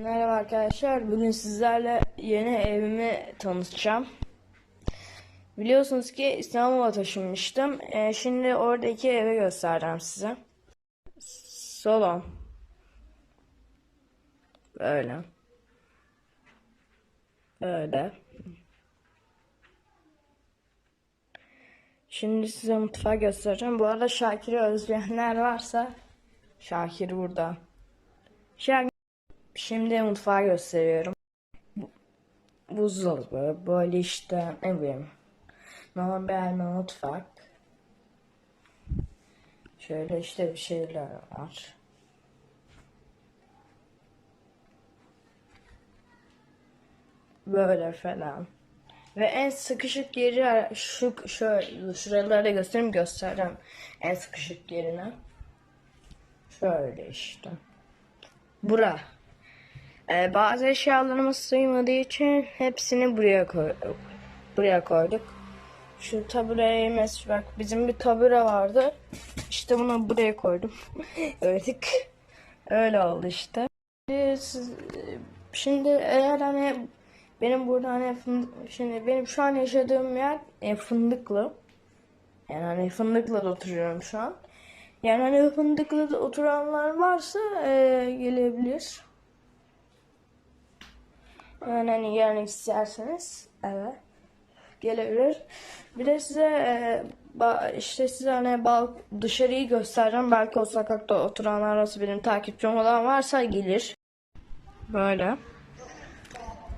Merhaba arkadaşlar. Bugün sizlerle yeni evimi tanıtacağım. Biliyorsunuz ki İstanbul'a taşınmıştım. Ee, şimdi oradaki evi göstereceğim size. Salon. Böyle. Böyle. Şimdi size mutfağı göstereceğim. Bu arada Şakir'i özleyenler varsa Şakir burada. Şakir Şimdi mutfağı gösteriyorum. Bu- Buzdolabı, böyle işte ne bileyim. Normal mutfak. Şöyle işte bir şeyler var. Böyle falan. Ve en sıkışık yeri şu şöyle şuraları da göstereyim göstereceğim en sıkışık yerine. Şöyle işte. Bura. Ee, bazı eşyalarımız sığmadığı için hepsini buraya koyduk. Buraya koyduk. Şu tabureyi mesela bak bizim bir tabure vardı. İşte bunu buraya koydum. Öğrettik. Öyle oldu işte. Şimdi, siz- şimdi eğer hani benim burada hani fındık, şimdi benim şu an yaşadığım yer e, Fındıklı. Yani hani Fındıklı'da oturuyorum şu an. Yani hani Fındıklı'da oturanlar varsa e, gelebilir. Hani gelmek isterseniz evet gelebilir. Bir de size e, işte size hani bal dışarıyı göstereceğim. Belki o sokakta oturanlar arası benim takipçim olan varsa gelir. Böyle.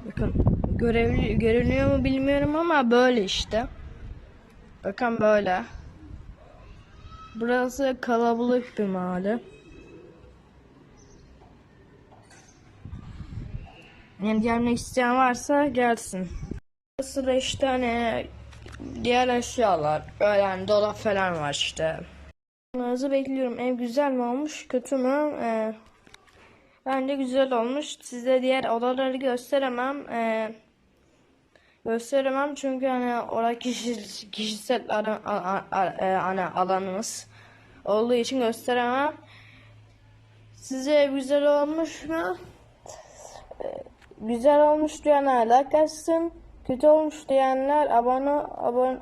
Bakın görevli görünüyor mu bilmiyorum ama böyle işte. Bakın böyle. Burası kalabalık bir mahalle. Yani gelmek isteyen varsa gelsin. Da işte hani diğer eşyalar. Böyle yani dolap falan var işte. Yorumlarınızı bekliyorum. Ev güzel mi olmuş, kötü mü? Ee, bence güzel olmuş. Size diğer odaları gösteremem. Ee, gösteremem çünkü hani orada kişi, kişisel ara, a, a, e, hani alanımız olduğu için gösteremem. Size güzel olmuş mu? Güzel olmuş diyenler like atsın. Kötü olmuş diyenler abone abone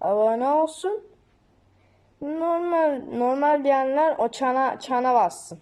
abone olsun. Normal normal diyenler o çana çana bassın.